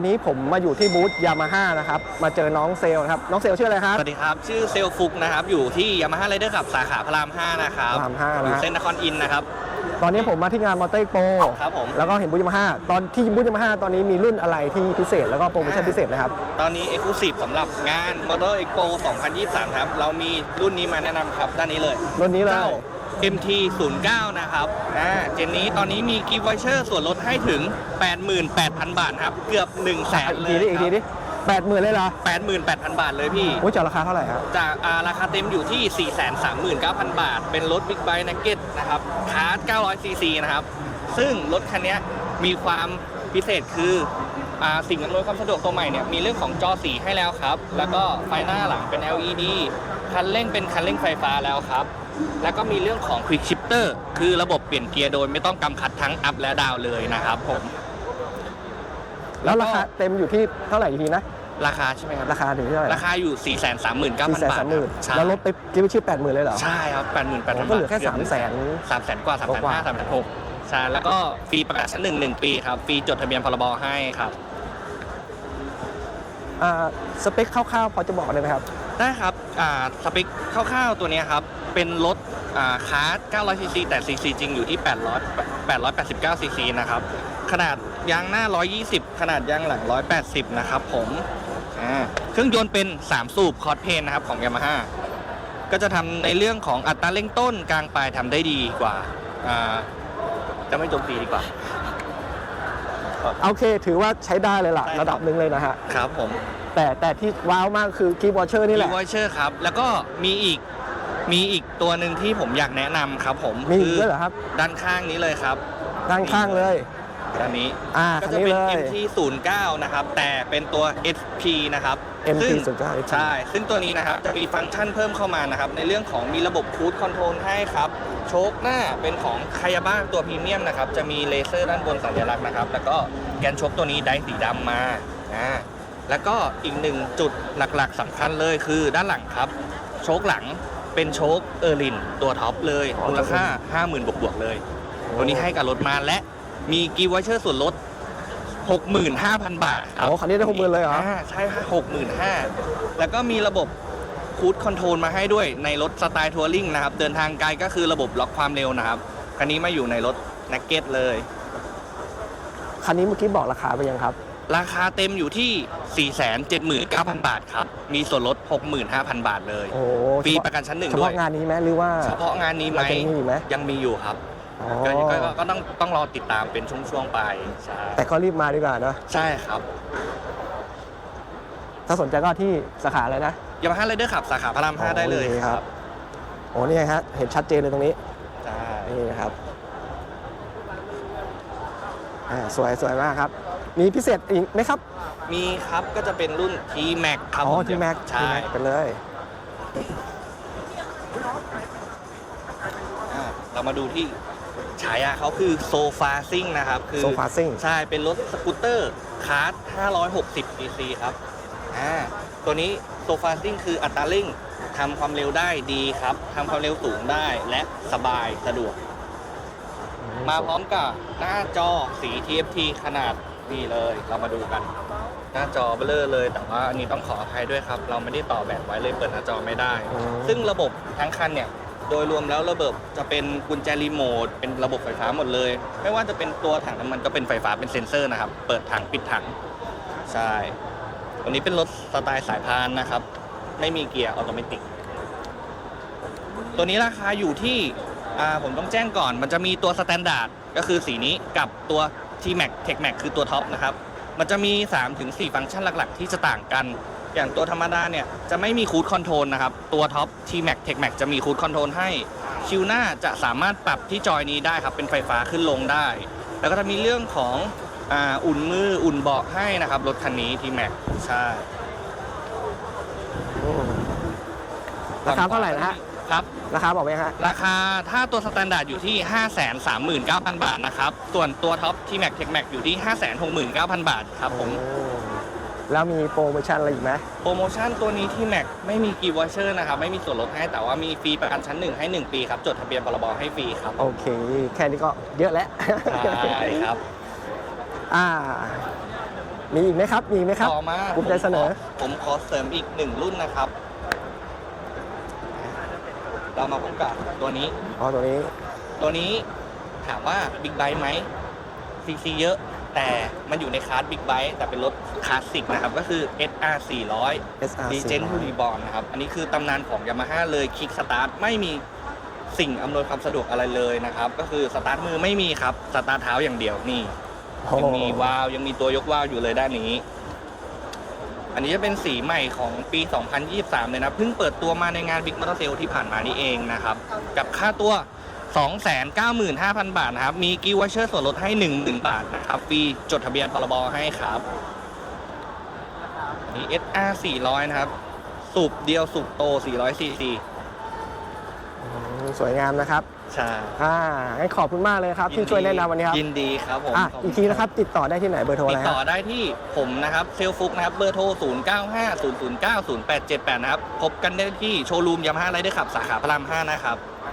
อนนี้ผมมาอยู่ที่บูธยามาฮ่านะครับ มาเจอน้องเซลล์นะครับ น้องเซลล์ชื่ออะไรครับ สวัสดีครับ ชื่อเซลฟุกนะครับ อยู่ที่ยามาฮ่าไรเดอร์ขับสาขาพระราม5นะครับพระรามห้านะ อยู่เส้นนครอินทร์นะครับ ตอนนี้ผมมาที่งานมอเตอร์โปรครับผมแล้วก็เห็นบูธยามาฮ่าตอนที่บูธยามาฮ่าตอนนี้มีรุ่นอะไรที่พิเศษแล้วก็โปรโมชั่นพิเศษนะครับ ตอนนี้ e x c l u s i v e สำหรับงาน Motor Expo 2023 ครับ เรามีรุ่นนี้มาแนะนำครับด้านนี้เลยรุ่นนี้เลย เจ้า MT 09 นะครับอ่าเจนนี้ตอนนี้มีกิฟต์วอเชอร์ส่วนลดให้ถึง 88,000 บาทครับ เกือบ 1 0 0 0 0แสนอีกเลทียดิอีกทีดิ แปดหมื่นเลยเหรอ88,000 บาทเลยพี่ โอ้ยจะราคาเท่าไหร่ครับ จากอ่าราคาเต็มอยู่ที่ 439,000 บาท เป็นรถบิ๊กไบค์นักเก็ตนะครับคาร์ด900ซีซีนะครับ ซึ่งรถคันเนี้ยมีความพิเศษคืออาสิ่งอำนวยความสะดวกตัวใหม่เนี่ยมีเรื่องของจอสีให้แล้วครับ แล้วก็ไฟหน้าหลังเป็น LED คันเร่งเป็นคันเร่งไฟฟ้าแล้วครับ แล้วก็มีเรื่องของ Quick Shifter คือระบบเปลี่ยนเกียร์โดยไม่ต้องกำคัดทั้งอัพและดาวเลยนะครับผม แล้วราคาเต็มอยู่ที่เท่าไหร่อีกทีนะราคาใช่ไหมครับราคาถึงที่เท่าไหร่ราคาอยู่ 439,000สี่แสนบาทสามหมื่นใช่แล้วลดไปกิ๊บชื่อแปดหมื่นเลยเหรอ ใช่ครับ88,000ผมบาทก็เหลือแค่สามแสนสามแสนกว่าสามแสนกว่าห้าสามแสนหกใช่ แล้วก็ฟรีประกาศชั้นหนึ่งหนึ่งปีครับ ฟรีจดทะเบียนพรบให้ครับอ่าสเปคคร่าวๆ พอจะบอกได้ไหมครับ ได้ครับอ่าสเปคคร่าวๆ ตัวเนี้ยครับ เป็นรถอ่าคาร์ด900ซีซีแต่ซีซีจริงอยู่ที่800 889ซีซีนะครับ ขนาด ยางหน้า 120 ขนาดยางหลัง 180 นะครับผมอ่าเครื่องยนต์เป็น 3 สูบคอร์ดเพนนะครับของยามาฮ่าก็จะทำในเรื่องของอัตราเร่งต้นกลางปลายทำได้ดีกว่าอ่าจะไม่โจมตีดีกว่า โอเค ถือว่าใช้ได้เลยล่ะใช่ครับระดับหนึ่งเลยนะฮะ ครับผม แต่แต่ที่ว้าวมากคือคีย์บอร์ดเชอร์นี่แหละวอเชอร์ครับ แล้วก็มีอีกมีอีกตัวหนึ่งที่ผมอยากแนะนำครับผม มีอีคืกด้วยเหรอครับ ด้านข้างนี้เลยครับ ด้านข้างเลย ด้านนี้อ่าก็คันจะนี้เป็น เลย MT 09นะครับแต่เป็นตัว SP นะครับ MT ซึ่ง09 ใช่ ซึ่งตัวนี้นะครับจะมีฟังก์ชันเพิ่มเข้ามานะครับ ในเรื่องของมีระบบคูดคอนโทรลให้ครับ โชคหน้าเป็นของคายาบ้าตัวพรีเมียมนะครับ จะมีเลเซอร์ด้านบนสัญลักษณ์นะครับ แล้วก็แกนโชคตัวนี้ได้สีดำมาอ่าแล้วก็อีกหนึ่งจุดหลักๆสำคัญเลยคือด้านหลังครับ โชคหลังเป็นโชคเออร์ลินตัวท็อปเลยมูลค่า 50,000 บวกๆเลย ตัวนี้ให้กับรถมาและ มีกีวอเชอร์ส่วนลด 65,000 บาทครับโอ้คันนี้ได้60,000เลยเหรอใช่ค่ะ65,000แล้วก็มีระบบคูดคอนโทรลมาให้ด้วยในรถสไตล์ทัวริงนะครับ เดินทางไกลก็คือระบบล็อกความเร็วนะครับ คันนี้มาอยู่ในรถนักเก็ตเลย คันนี้เมื่อกี้บอกราคาไปยังครับ ราคาเต็มอยู่ที่ 479,000 บาทครับ มีส่วนลด 65,000 บาทเลย โอ้ฟรีประกันชั้นหนึ่งเฉด้วพาะย งานนี้ไหมหรือว่าเฉพาะงานนี้ไหมเราจะมีอีกไหม ยังมีอยู่ครับ อ๋อก็ก็ก็ก็ต้องต้องรอติดตามเป็นช่วงๆไปใช่แต่ก็รีบมาดีกว่านะใช่ครับถ้าสนใจก็ที่สาขาอะไรนะยามาฮ่าไรเดอร์ขับสาขาพระรามอ๋อ5ได้เลยโอเคคครัรับบโอ้นี่ไงฮะเห็นชัดเจนเลยตรงนี้ใช่นี่นะครับอ่าสวยสวยมากครับ มีพิเศษอีกไหมครับมีครับก็จะเป็นรุ่น T-Max ครับอ๋อผมที่แม็กใช่กันเลยอ่าเรามาดูที่ ฉายาเขาคือโซฟาซิ่งนะครับคือโซฟาซิ่งใช่เป็นรถสกูตเตอร์คาร์ด560 cc ครับอ่าตัวนี้โซฟาซิ่งคืออัตราเร่งทำความเร็วได้ดีครับทำความเร็วสูงได้และสบายสะดวก มาพร้อมกับหน้าจอสี TFT ขนาดนี่เลยเรามาดูกัน หน้าจอเบลอเลย แต่ว่าอันนี้ต้องขออภัยด้วยครับ เราไม่ได้ต่อแบบไว้เลยเปิดหน้าจอไม่ได้อืมซึ่งระบบทั้งคันเนี่ย โดยรวมแล้วระบบจะเป็นกุญแจรีโมทเป็นระบบไฟฟ้าหมดเลย ไม่ว่าจะเป็นตัวถังน้ำมันก็เป็นไฟฟ้าเป็นเซ็นเซอร์นะครับ เปิดถังปิดถัง ใช่ตัวนี้เป็นรถสไตล์สายพานนะครับ ไม่มีเกียร์ออโตเมติก ตัวนี้ราคาอยู่ที่ผมต้องแจ้งก่อน มันจะมีตัวสแตนดาร์ดก็คือสีนี้กับตัว T-Max Tech Max คือตัวท็อปนะครับ มันจะมี 3-4 ฟังก์ชันหลัก ๆ ที่จะต่างกัน อย่างตัวธรรมดาเนี่ยจะไม่มีคูดคอนโทรลนะครับ ตัวท็อป T-Max Tech Max จะมีคูดคอนโทรลให้ คิวหน้าจะสามารถปรับที่จอยนี้ได้ครับ เป็นไฟฟ้าขึ้นลงได้ แล้วก็จะมีเรื่องของอ่าอุ่นมืออุ่นเบาะให้นะครับ รถคันนี้ T-Max ใช่อืมราคาเท่าไหร่นะฮะ ครับ ราคาบอกไหมฮะ ราคาถ้าตัวสแตนดาร์ดอยู่ที่ 539,000 บาทนะครับ ส่วนตัวท็อปที่ Max Tech Max อยู่ที่ 569,000 บาทครับผม โอ้ แล้วมีโปรโมชั่นอะไรอีกไหมโปรโมชั่นตัวนี้ที่ Max ไม่มีกีวอเชอร์นะครับ ไม่มีส่วนลดให้แต่ว่ามีฟรีประกันชั้น1ให้ 1 ปีครับ จดทะเบียนพรบให้ฟรีครับโอเค แค่นี้ก็เยอะแล้วใช่ครับ อ่า มีอีกไหมครับ มีอีกไหมครับต่อมาภูมิใจเสนอ ผมขอเสริมอีกหนึ่งรุ่นนะครับเรามาพบกับตัวนี้อ๋อตัวนี้ ตัวนี้ถามว่าบิ๊กไบค์ไหมซีซีเยอะ แต่มันอยู่ในคลาสบิ๊กไบค์แต่เป็นรถคลาสสิกนะครับก็คือ SR 400 SR Legend to Reborn นะครับ อันนี้คือตำนานของ Yamaha เลยคลิกสตาร์ทไม่มีสิ่งอำนวยความสะดวกอะไรเลยนะครับ ก็คือสตาร์ทมือไม่มีครับ สตาร์ทเท้าอย่างเดียวนี่โอ้ยังมีวาล์วยังมีตัวยกวาล์วอยู่เลยด้านนี้ อันนี้จะเป็นสีใหม่ของปี 2023 เลยนะเพิ่งเปิดตัวมาในงาน Big Motor Sale ที่ผ่านมานี่เองนะครับ กับค่าตัว 295,000 บาทนะครับ มีกิวเชอร์ส่วนลดให้ 10,000 บาทนะครับฟรีจดทะเบียนพรบให้ครับนี่ SR 400 นะครับ สูบเดียวสูบโต 400 cc อืมสวยงามนะครับ ใช่อ่างั้นขอบคุณมากเลยครับ ที่ช่วยแนะนำวันนี้ครับยินดีครับผมอะขบณอีกทีนะครับ ติดต่อได้ที่ไหนเบอร์โทรติอะไรดคต่อรับได้ที่ผมนะครับ เซลฟุกนะครับ เบอร์โทร 0 9 5 0 0 9 0 8 7 8 นะครับ พบกันได้ที่โชว์รูมยามาฮ่าไรเดอร์ขับสาขาพระราม 5 นะครับ